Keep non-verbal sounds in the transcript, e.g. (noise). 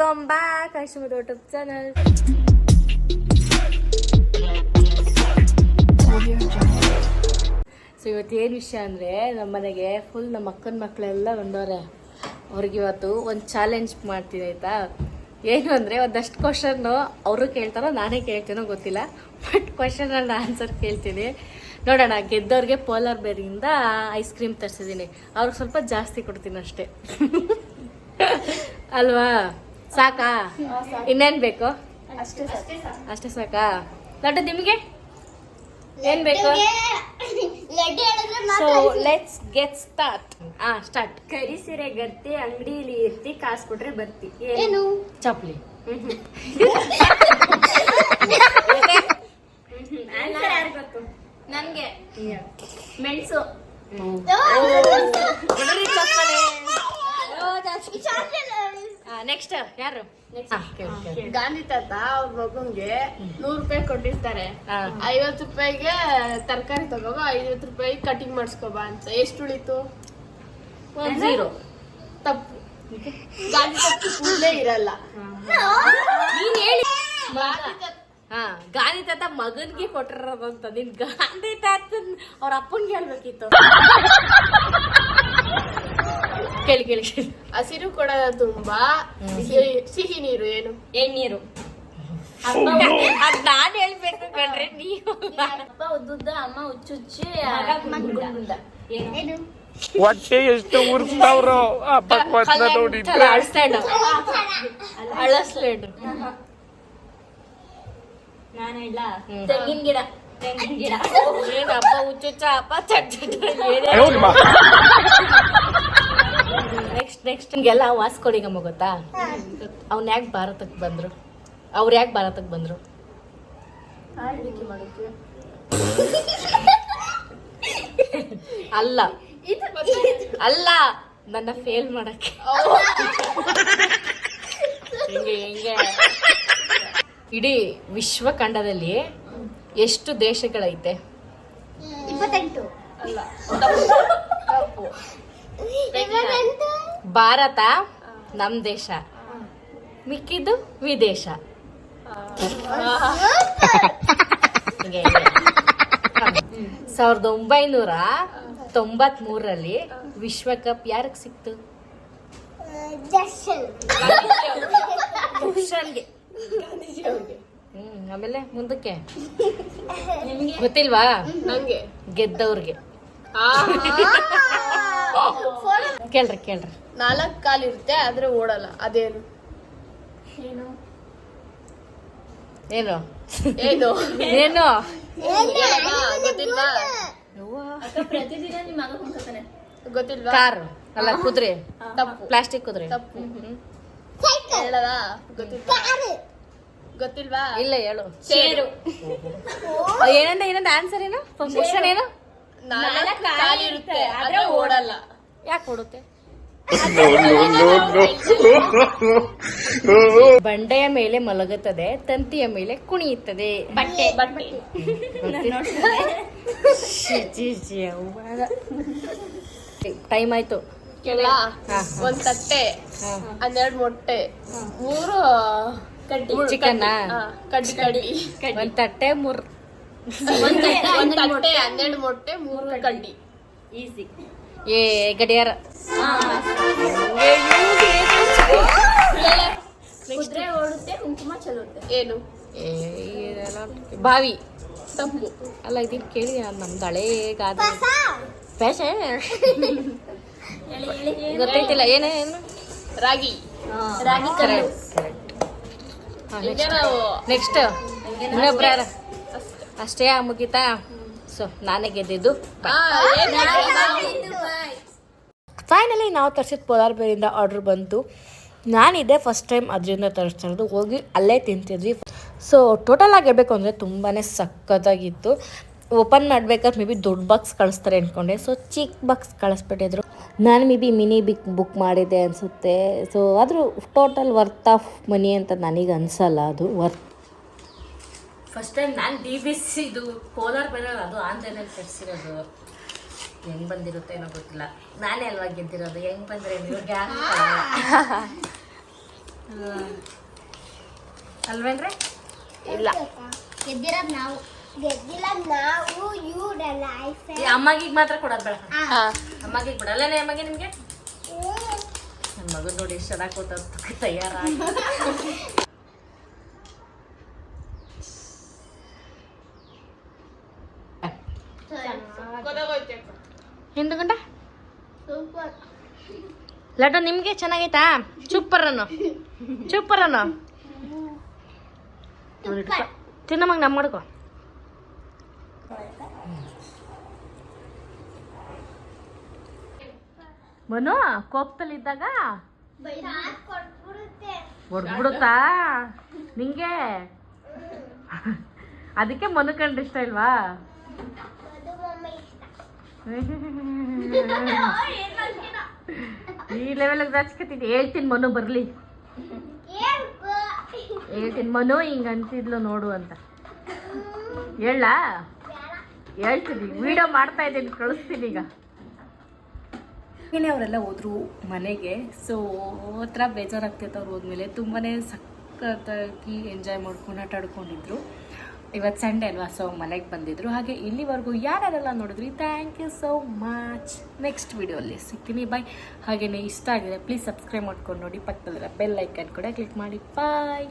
Welcome back Ashmat YouTube channel so ಇವತ್ತು ಏನು ವಿಷಯ ಅಂದರೆ ನಮ್ಮ ಮನೆಗೆ ಫುಲ್ ನಮ್ಮ ಅಕ್ಕನ ಮಕ್ಕಳೆಲ್ಲ ಬಂದವ್ರೆ. ಅವ್ರಿಗೆ ಇವತ್ತು ಒಂದು ಚಾಲೆಂಜ್ ಮಾಡ್ತೀನಿ, ಆಯಿತಾ? ಏನು ಅಂದರೆ ಒಂದಷ್ಟು ಕ್ವಶನ್ನು ಅವರು ಕೇಳ್ತಾರೋ, ನಾನೇ ಕೇಳ್ತೀನೋ ಗೊತ್ತಿಲ್ಲ. ಬಟ್ ಕ್ವಶನಲ್ಲಿ ಆನ್ಸರ್ ಕೇಳ್ತೀನಿ. ನೋಡೋಣ, ಗೆದ್ದವ್ರಿಗೆ ಪೋಲಾರ್ ಬೇರಿಂದ ಐಸ್ ಕ್ರೀಮ್ ತರಿಸಿದ್ದೀನಿ. ಅವ್ರಿಗೆ ಸ್ವಲ್ಪ ಜಾಸ್ತಿ ಕೊಡ್ತೀನಿ ಅಷ್ಟೇ. ಅಲ್ವಾ? ಸಾಕಾ? ಇನ್ನೇನ್ ಬೇಕು? ಅಷ್ಟೇ ಸಾಕಾ. ಲಡ್ಡು ನಿಮಗೆ? ಏನ್ ಬೇಕು? ಲಡ್ಡು ಹೇಳಿದ್ರೆ ಸೊ ಲೆಟ್ಸ್ ಗೆಟ್ ಸ್ಟಾರ್ಟ್ ಹಾ ಸ್ಟಾರ್ಟ್ ಕರಿ ಸೀರೆ ಗತ್ತಿ ಅಂಗಡಿಲಿ ಇರ್ತಿ ಕಾಸು ಕೊಟ್ರೆ ಬರ್ತಿ. ಏನು? ಚಪ್ಲಿ (laughs) ಆನ್ಸರ್ ಯಾರು ಗೊತ್ತು ನನ್ಗೆ ಮೆಣಸು ನೆಕ್ಸ್ಟ್ ಯಾರು. ಗಾಂಧಿ ತಾತ ಅವ್ರ ಮಗುಂಗೆ ನೂರ್ ರೂಪಾಯಿ ಕೊಟ್ಟಿರ್ತಾರೆ. ಐವತ್ ಐವತ್ತು ರೂಪಾಯಿಗೆ ತರಕಾರಿ ತಗೋಬ ಐವತ್ ರೂಪಾಯಿ ಕಟಿಂಗ್ ಮಾಡಿಸ್ಕೋಬಾ ಅಂತ. ಎಷ್ಟು ಉಳಿತು? ಒಂದ್ zero. ತಪ್ಪು. ಗಾಂಧಿ ತಾತ ಕೂಡಲೇ ಇರಲ್ಲ. ನೀನ್ ಹೇಳಿ. ಗಾಂಧಿ ತಾತ ಹಾ ಗಾಂಧಿ ತಾತ ಮಗನ್ಗೆ ಕೊಟ್ಟಿರೋದಂತ ನಿನ್ ಗಾಂಧಿ ತಾತನ್ ಅವ್ರ ಅಪ್ಪನ್ಗೆ ಹೇಳ್ಬೇಕಿತ್ತು. (laughs) ಕೇಳಿ ಕೇಳಿ ಕೇಳಿ. ಹಸಿರು ಕೊಡದ ತುಂಬಾ. ಸಿಹಿ- ಸಿಹಿ ನೀರು ಏನು? ಎಣ್ಣೀರು. ಅದ್ ನಾನ್ ಹೇಳ್ಬೇಕು ಕಣ್ರಿ ನೀವು. ಅಪ್ಪ ಉದ್ದುದ್ದ ಅಮ್ಮ ಹುಚ್ಚುಚ್ಚಿ ಗುಂಡ ಏನು? ಏನು? ಹೊಟ್ಟೆ ಎಷ್ಟು ಉರ್ತಾವ್ರ ಭಗವಂತನ ನೋಡಿದ್ರೆ ಅಳಸ್ಲೇಡ್ ಅಳಸ್ಲೇಡ್. ನಾನು ಹೇಳ ತೆಂಗಿನ ಗಿಡ. ತೆಂಗಿನ ಗಿಡ. ಏನ್ ಅಪ್ಪ ಹುಚ್ಚುಚ್ಚ ಅಪ್ಪ ಹೌದು ಮಾ ನೆಕ್ಸ್ಟ್ ನೆಕ್ಸ್ಟ್ ಎಲ್ಲ ವಾಸ್ಕೊಡಿಗಮ್ಮ ಗೊತ್ತಾ? ಅವ್ನ ಯಾಕೆ ಭಾರತಕ್ಕೆ ಬಂದರು? ಅವ್ರು ಯಾಕೆ ಭಾರತಕ್ಕೆ ಬಂದರು? ಅಲ್ಲ. ಅಲ್ಲ. ನನ್ನ ಫೇಲ್ ಮಾಡಕ್ಕೆ. ಹಿಂಗೆ ಹೆಂಗೆ? ಇಡೀ ವಿಶ್ವಖಂಡದಲ್ಲಿ ಎಷ್ಟು ದೇಶಗಳೈತೆ ಇಪ್ಪತ್ತೆಂಟು ಅಲ್ಲ ತಪ್ಪು ಇಪ್ಪತ್ತೆಂಟು ಭಾರತ ನಮ್ ದೇಶ. ಮಿಕ್ಕಿದ್ದು ವಿದೇಶ. ಸಾವಿರದ ಒಂಬೈನೂರ ತೊಂಬತ್ ಮೂರರಲ್ಲಿ ವಿಶ್ವಕಪ್ ಯಾರಿಗೆ ಸಿಕ್ತು? ಹ್ಮ್ ಆಮೇಲೆ ಮುಂದಕ್ಕೆ? ಗೊತ್ತಿಲ್ವಾ? ಗೆದ್ದವ್ರಿಗೆ. ಕೇಳ್ರಿ ಕೇಳ್ರಿ. ನಾಲ್ಕು ಕಾಲಿರುತ್ತೆ ಆದ್ರೆ ಓಡಲ್ಲ. ಅದೇನು? ಏನು? ಏನು? ಏನು? ಏನು? ಗೊತ್ತಿಲ್ವಾ? ಪ್ರತಿದಿನ ನಿಮ್ಮ ಮಗ ಕುಂಕತಾನೆ ಗೊತ್ತಿಲ್ವಾ? ಕಾರ್. ಅಲ್ಲ ಕುದುರೆ. ತಪ್ಪು. ಪ್ಲಾಸ್ಟಿಕ್ ಕುದುರೆ. ತಪ್ಪು. ಹೇಳದ ಗೊತ್ತಿಲ್ವಾ? ಕಾರು. ಗೊತ್ತಿಲ್ವಾ? ಇಲ್ಲ ಹೇಳು. ಚೇರು ಏನಂದ ಏನಂದ ಆನ್ಸರ್ ಏನು? ಕ್ವಶನ್ ಏನು? ನಾಲ್ಕು ಕಾಲಿರುತ್ತೆ ಆದ್ರೆ ಓಡಲ್ಲ. ಯಾಕೆ ಕೊಡುತ್ತೆ ಬಂಡೆಯ ಮೇಲೆ ಮಲಗುತ್ತದೆ ತಂತಿಯ ಮೇಲೆ ಕುಣಿಯುತ್ತದೆ. ಬಟ್ಟೆ ಬಟ್ಟೆ. ಟೈಮ್ ಆಯ್ತು. ಒಂದ್ ತಟ್ಟೆ. ಹನ್ನೆರಡು ಮೊಟ್ಟೆ ಮೂರು ಕಡ್ಡಿ. ಹಾ, ಕಡ್ಡಿ ಕಡ್ಡಿ. ಒಂದ್ ತಟ್ಟೆ ಮೂರ್. ಒಂದ್ ತಟ್ಟೆ ಹನ್ನೆರಡು ಮೊಟ್ಟೆ ಮೂರು ಕಡ್ಡಿ. ಈಸಿ ಏ ಗಡಿಯಾರ. (laughs) ಕುದುರೆ ಓಡುತ್ತೆ ಕುಂಕುಮ ಚಲುತ್ತೆ ಏನು? ಏ, ಇದೆಲ್ಲ ಬಾವಿ. ತಪ್ಪು ಅಲ್ಲ ಇದನ್ನ ಕೇಳಿ ನಮ್ದು ಹಳೇ ಗಾದೆ. ಫ್ಯಾಷನ್ ಹೇಳಿ ಹೇಳಿ ಗೊತ್ತೈತಿಲ್ಲ ಏನೇನು ರಾಗಿ. ರಾಗಿ ನಾವು ನೆಕ್ಸ್ಟ್. ಇನ್ನೊಬ್ರ? ಅಷ್ಟೇ ಮುಗೀತಾ? ಸೊ ನಾನೇ ಗೆದ್ದಿದ್ದು. ಫೈನಲಿ ನಾವು ತರಿಸಿದ ಪೋಲಾರ್ ಬೇರಿಂದ ಆರ್ಡ್ರ್ ಬಂತು. ನಾನಿದೆ ಫಸ್ಟ್ ಟೈಮ್ ಅದರಿಂದ ತರಿಸ್ತಾ ಇರೋದು ಹೋಗಿ ಅಲ್ಲೇ ತಿಂತಿದ್ವಿ. ಸೊ ಟೋಟಲ್ ಆಗಿ ಹೇಳಬೇಕು ಅಂದರೆ ತುಂಬಾ ಸಖತ್ತಾಗಿತ್ತು. ಓಪನ್ ಮಾಡ್ಬೇಕಾದ್ರೆ ಮೇ ಬಿ ದೊಡ್ಡ ಬಾಕ್ಸ್ ಕಳಿಸ್ತಾರೆ ಅಂದ್ಕೊಂಡೆ ಸೊ ಚಿಕ್ಕ ಬಾಕ್ಸ್ ಕಳಿಸ್ಬಿಟ್ಟಿದ್ರು. ನಾನು ಮೇ ಬಿ ಮಿನಿ ಬಿಕ್ ಬುಕ್ ಮಾಡಿದ್ದೆ ಅನಿಸುತ್ತೆ. ಸೊ ಆದರೂ ಟೋಟಲ್ ವರ್ತ್ ಆಫ್ ಮನಿ ಅಂತ ನನಗೆ ಅನಿಸಲ್ಲ. ಅದು ವರ್ತ್ ಫಸ್ಟ್ ಟೈಮ್ ನಾನು ಡಿ ಬಿ ಸಿ ಇದು ಕೋಲಾರ ಬೇರೆ ಅದು ಆನ್ಲೈನಲ್ಲಿ ತರಿಸಿರೋದು ಹೆಂಗ್ ಬಂದಿರುತ್ತೆ ಏನೋ ಗೊತ್ತಿಲ್ಲ. ನಾನೇ ಅಲ್ವಾ ಗೆದ್ದಿರೋದು ಹೆಂಗ್ ಬಂದ್ರೆ ನಿಮಗೆ ಅಲ್ವೇನ್ರಿ? ಇಲ್ಲ. ಗೆದ್ದಿರೋದು ನಾವು. ಗೆದ್ದಿಲ್ಲ ನಾವು ಅಮ್ಮಗಿಗ್ ಮಾತ್ರ ಕೊಡೋದ್ ಬೇಡ. ಅಮ್ಮಗಿಗ್ ಬಿಡಲ್ಲನೇ ಅಮ್ಮಗೆ ನಿಮ್ಗೆ? ನನ್ನ ಮಗನ್ ನೋಡಿ ಎಷ್ಟು ಚೆನ್ನಾಗಿ ಕೊಟ್ಟ ತಯಾರಾಗಿ. (laughs) ಸೂಪರ್. ಲಡ್ಡು ನಿಮ್ಗೆ ಚೆನ್ನಾಗೈತಾ? ಸೂಪರ್ ಅನ್ನು ಸೂಪರ್ ಅನ್ನು ತಿನ್ನಮ್ಮ ನಮ್ಮ ಮಾಡ್ಕೊ ಮನು ಕೋಪದಲ್ಲಿ ಇದ್ದಾಗ? ಹೊಡ್ಬಿಡುತ್ತಾ ನಿಂಗೆ? ಅದಕ್ಕೆ ಮನು ಕಂಡ್ರೆ ಇಷ್ಟ ಇಲ್ವಾ? ಈ ಲೆವೆಲ್ಗೆ ಜಾಚ್ಕತಿದ್ದೆ ಹೇಳ್ತೀನಿ ಮನು, ಬರಲಿ. ಹೇಳ್ತೀನಿ ಮನು, ಹಿಂಗ ಅಂತಿದ್ಲು ನೋಡು ಅಂತ. ಹೇಳ ಹೇಳ್ತೀನಿ. ವಿಡಿಯೋ ಮಾಡ್ತಾ ಇದ್ದೀನಿ, ಕಳಿಸ್ತೀನಿ ಈಗ. ಏನೇ ಅವರೆಲ್ಲ ಹೋದ್ರು ಮನೆಗೆ ಸೊ ಹತ್ರ ಬೇಜಾರಾಗ್ತೈತೆ ಅವ್ರು ಹೋದ್ಮೇಲೆ ತುಂಬಾ ಸಖತ್ತಾಗಿ ಎಂಜಾಯ್ ಮಾಡ್ಕೊಂಡು, ಆಟ ಆಡ್ಕೊಂಡಿದ್ರು. ಇವತ್ತು ಸಂಡೇ ಅಲ್ವಾ ಸೊ ಮನೆಗೆ ಬಂದಿದ್ರು. ಹಾಗೆ ಇಲ್ಲಿವರೆಗೂ ಯಾರ್ಯಾರೆಲ್ಲ ನೋಡಿದ್ರಿ? Thank you so much next ವಿಡಿಯೋಲ್ಲಿ ಸಿಗ್ತೀನಿ. ಬಾಯ್ ಹಾಗೆಯೇ ಇಷ್ಟ ಆಗಿದೆ ಪ್ಲೀಸ್ ಸಬ್ಸ್ಕ್ರೈಬ್ ಮಾಡ್ಕೊಂಡು ನೋಡಿ. ಪಕ್ಕದಲ್ಲಿರೋ ಬೆಲ್ ಐಕನ್ ಕೂಡ ಕ್ಲಿಕ್ ಮಾಡಿ. ಬಾಯ್